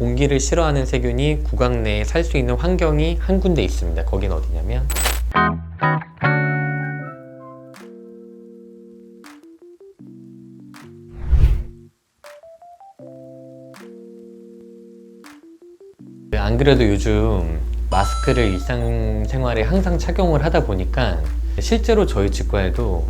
공기를 싫어하는 세균이 구강 내에 살 수 있는 환경이 한 군데 있습니다. 거긴 어디냐면 안 그래도 요즘 마스크를 일상생활에 항상 착용을 하다 보니까 실제로 저희 치과에도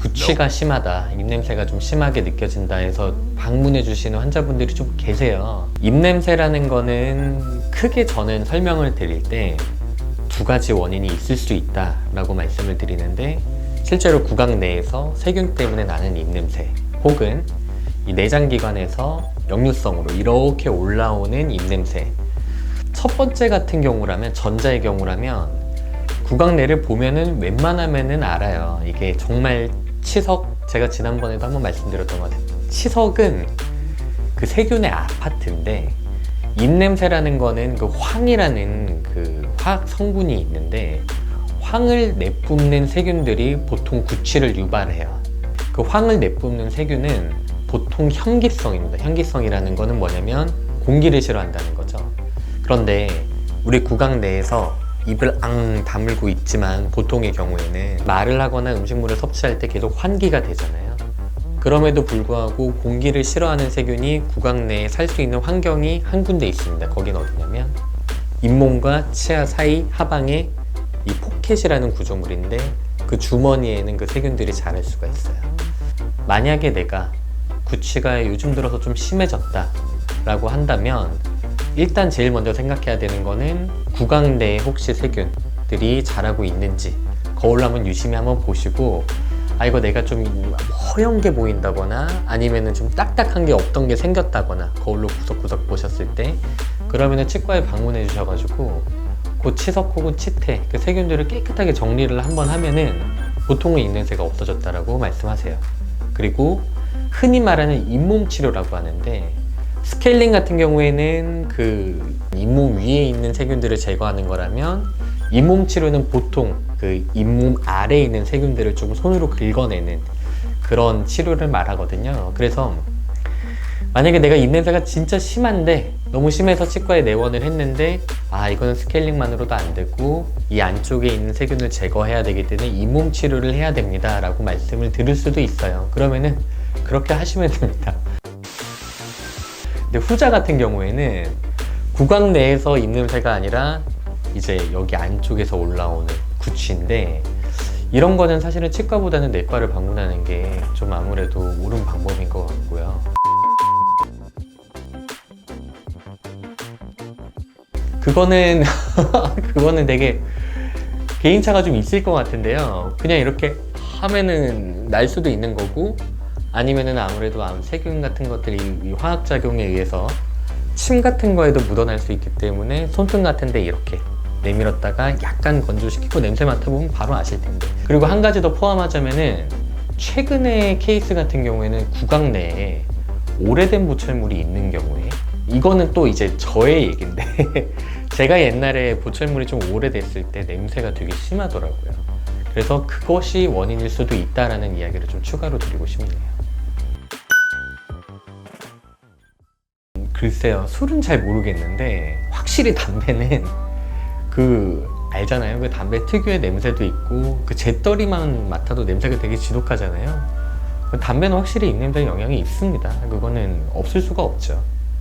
구취가 심하다, 입냄새가 좀 심하게 느껴진다 해서 방문해 주시는 환자분들이 좀 계세요. 입냄새라는 거는 크게 저는 설명을 드릴 때 두 가지 원인이 있을 수 있다 라고 말씀을 드리는데 실제로 구강 내에서 세균 때문에 나는 입냄새 혹은 이 내장기관에서 역류성으로 이렇게 올라오는 입냄새 첫 번째 같은 경우라면 전자의 경우라면 구강 내를 보면은 웬만하면은 알아요. 이게 정말 치석 제가 지난번에도 한번 말씀드렸던 것 같아요. 치석은 그 세균의 아파트인데 입냄새라는 거는 그 황이라는 그 화학 성분이 있는데 황을 내뿜는 세균들이 보통 구취를 유발해요. 그 황을 내뿜는 세균은 보통 현기성입니다. 현기성이라는 거는 뭐냐면 공기를 싫어한다는 거죠. 그런데 우리 구강 내에서 입을 앙 다물고 있지만 보통의 경우에는 말을 하거나 음식물을 섭취할 때 계속 환기가 되잖아요. 그럼에도 불구하고 공기를 싫어하는 세균이 구강 내에 살 수 있는 환경이 한 군데 있습니다. 거긴 어디냐면 잇몸과 치아 사이 하방에 이 포켓이라는 구조물인데 그 주머니에는 그 세균들이 자랄 수가 있어요. 만약에 내가 구취가 요즘 들어서 좀 심해졌다 라고 한다면 일단 제일 먼저 생각해야 되는 거는 구강 내에 혹시 세균들이 자라고 있는지 거울로 한번 유심히 한번 보시고 아 이거 내가 좀 허연 게 보인다거나 아니면은 좀 딱딱한 게 없던 게 생겼다거나 거울로 구석구석 보셨을 때 그러면은 치과에 방문해 주셔가지고 그 치석 혹은 치태 그 세균들을 깨끗하게 정리를 한번 하면은 보통의 입냄새가 없어졌다라고 말씀하세요. 그리고 흔히 말하는 잇몸 치료라고 하는데 스케일링 같은 경우에는 그 잇몸 위에 있는 세균들을 제거하는 거라면 잇몸 치료는 보통 그 잇몸 아래에 있는 세균들을 좀 손으로 긁어내는 그런 치료를 말하거든요. 그래서 만약에 내가 입냄새가 진짜 심한데 너무 심해서 치과에 내원을 했는데 아 이거는 스케일링만으로도 안 되고 이 안쪽에 있는 세균을 제거해야 되기 때문에 잇몸 치료를 해야 됩니다 라고 말씀을 드릴 수도 있어요 그러면은 그렇게 하시면 됩니다 근데 후자 같은 경우에는 구강 내에서 입냄새가 아니라 이제 여기 안쪽에서 올라오는 구취인데 이런 거는 사실은 치과보다는 내과를 방문하는 게 좀 아무래도 옳은 방법인 것 같고요. 그거는 그거는 되게 개인차가 좀 있을 것 같은데요. 그냥 이렇게 하면은 날 수도 있는 거고 아니면은 아무래도 암 세균 같은 것들이 이 화학 작용에 의해서 침 같은 거에도 묻어날 수 있기 때문에 손등 같은데 이렇게 내밀었다가 약간 건조시키고 냄새 맡아보면 바로 아실 텐데. 그리고 한 가지 더 포함하자면은 최근의 케이스 같은 경우에는 구강 내에 오래된 보철물이 있는 경우에 이거는 또 이제 저의 얘기인데 제가 옛날에 보철물이 좀 오래됐을 때 냄새가 되게 심하더라고요. 그래서 그것이 원인일 수도 있다라는 이야기를 좀 추가로 드리고 싶네요 글쎄요 술은 잘 모르겠는데 확실히 담배는 그 알잖아요. 그 담배 특유의 냄새도 있고 그 재떨이만 맡아도 냄새가 되게 지독하잖아요. 그 담배는 확실히 입냄새에 영향이 있습니다. 그거는 없을 수가 없죠